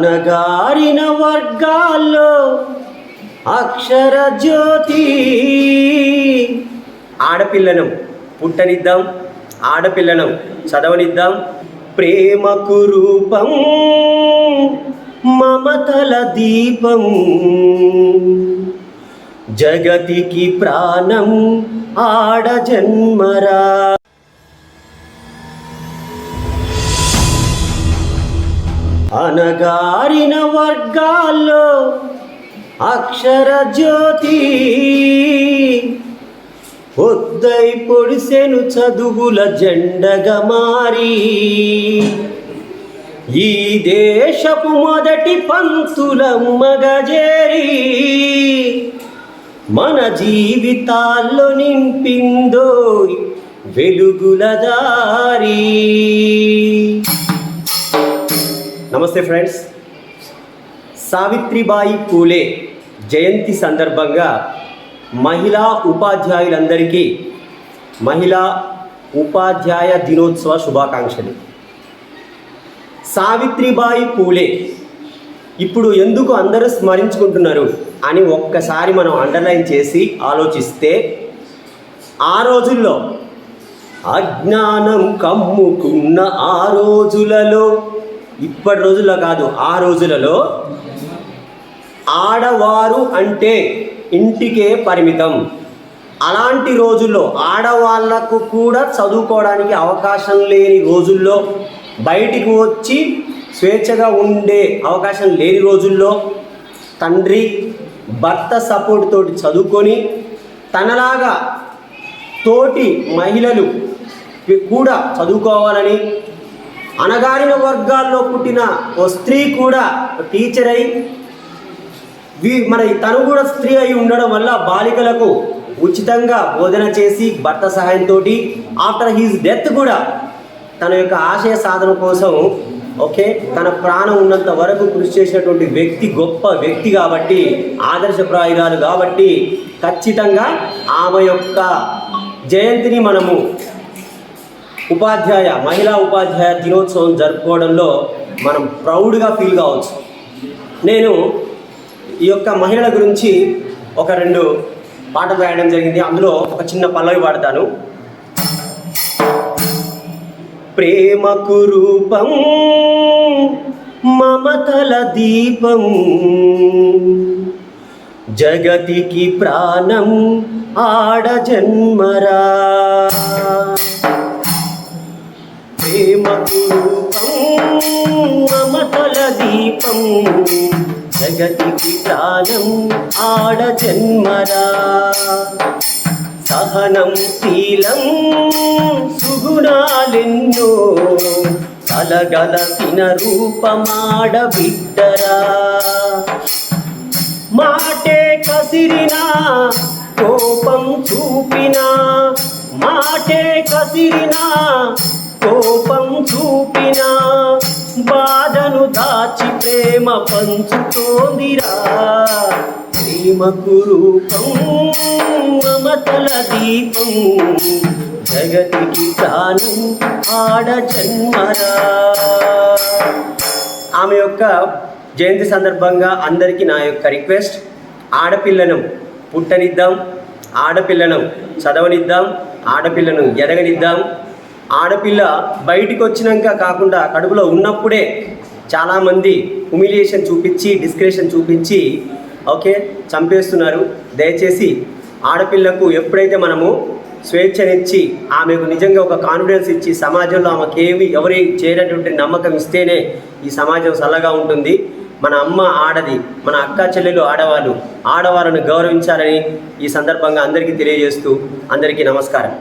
అనగారిన వర్గాల్లో అక్షర జ్యోతి. ఆడపిల్లను పుట్టనిద్దాం ఆడపిల్లను చదవనిద్దాం. ప్రేమకు రూపం మమతల దీపం. జగతికి ప్రాణం ఆడ జన్మరా. అనగారిన వర్గాల్లో అక్షర జ్యోతి. పొద్దై పొడిసెను చదువుల జెండగా మారి. ఈ దేశపు మొదటి పంతుల మగజేరి మన జీవితాల్లో నింపిందో వెలుగుల దారి. నమస్తే ఫ్రెండ్స్. సావిత్రిబాయి పూలే జయంతి సందర్భంగా మహిళా ఉపాధ్యాయులందరికీ మహిళా ఉపాధ్యాయ దినోత్సవ శుభాకాంక్షలు. సావిత్రిబాయి పూలే ఇప్పుడు ఎందుకు అందరూ స్మరించుకుంటున్నారు అని ఒక్కసారి మనం అండర్లైన్ చేసి ఆలోచిస్తే ఆ రోజుల్లో అజ్ఞానం కమ్ముకున్న ఆ రోజులలో ఇప్పటి రోజుల్లో కాదు ఆ రోజులలో ఆడవారు అంటే ఇంటికే పరిమితం. అలాంటి రోజుల్లో ఆడవాళ్ళకు కూడా చదువుకోవడానికి అవకాశం లేని రోజుల్లో బయటికి వచ్చి స్వేచ్ఛగా ఉండే అవకాశం లేని రోజుల్లో తండ్రి భర్త సపోర్ట్ తోటి చదువుకొని తనలాగా తోటి మహిళలు కూడా చదువుకోవాలని అనగారిన వర్గాల్లో పుట్టిన ఓ స్త్రీ కూడా టీచర్ అయి మన తను కూడా స్త్రీ అయి ఉండడం వల్ల బాలికలకు ఉచితంగా బోధన చేసి భర్త సహాయంతో ఆఫ్టర్ హీజ్ డెత్ కూడా తన యొక్క ఆశయ సాధన కోసం ఓకే తన ప్రాణం ఉన్నంత వరకు కృషి చేసినటువంటి వ్యక్తి గొప్ప వ్యక్తి కాబట్టి ఆదర్శప్రాయురాలు కాబట్టి ఖచ్చితంగా ఆమె యొక్క జయంతిని మనము ఉపాధ్యాయ మహిళా ఉపాధ్యాయ దినోత్సవం జరుపుకోవడంలో మనం ప్రౌడ్గా ఫీల్ కావచ్చు. నేను ఈ యొక్క మహిళల గురించి ఒక రెండు పాటలు రాయడం జరిగింది. అందులో ఒక చిన్న పల్లవి పాడతాను. ప్రేమకు రూపం మమతల దీపం జగతికి ప్రాణం ఆడ జన్మరా దీపం. జగతికి ప్రాణం ఆడ జన్మరా. సహనం శీలం సుగుణాలెన్నో. కలగలసిన రూపమాడ బిడ్డరా. మాటే కసిరినా కోపం చూపినా. మాటే కసిరినా కోపం చూపినా. బాధ దాచి ప్రేమ పంచుతోందిరా. ప్రేమకు రూపం మమతల దీపం జగతికి ప్రాణం ఆడ జన్మరా. ఆమె యొక్క జయంతి సందర్భంగా అందరికీ నా యొక్క రిక్వెస్ట్. ఆడపిల్లను పుట్టనిద్దాం ఆడపిల్లను చదవనిద్దాం ఆడపిల్లను ఎదగనిద్దాం. ఆడపిల్ల బయటికి వచ్చినాక కాకుండా కడుపులో ఉన్నప్పుడే చాలామంది హ్యూమిలియేషన్ చూపించి డిస్క్రిషన్ చూపించి ఓకే చంపేస్తున్నారు. దయచేసి ఆడపిల్లకు ఎప్పుడైతే మనము స్వేచ్ఛనిచ్చి ఆమెకు నిజంగా ఒక కాన్ఫిడెన్స్ ఇచ్చి సమాజంలో ఆమెకు ఏమి ఎవరి చేయనటువంటి నమ్మకం ఇస్తేనే ఈ సమాజం చల్లగా ఉంటుంది. మన అమ్మ ఆడది మన అక్క చెల్లెలు ఆడవాళ్ళు ఆడవాళ్ళను గౌరవించాలని ఈ సందర్భంగా అందరికీ తెలియజేస్తూ అందరికీ నమస్కారం.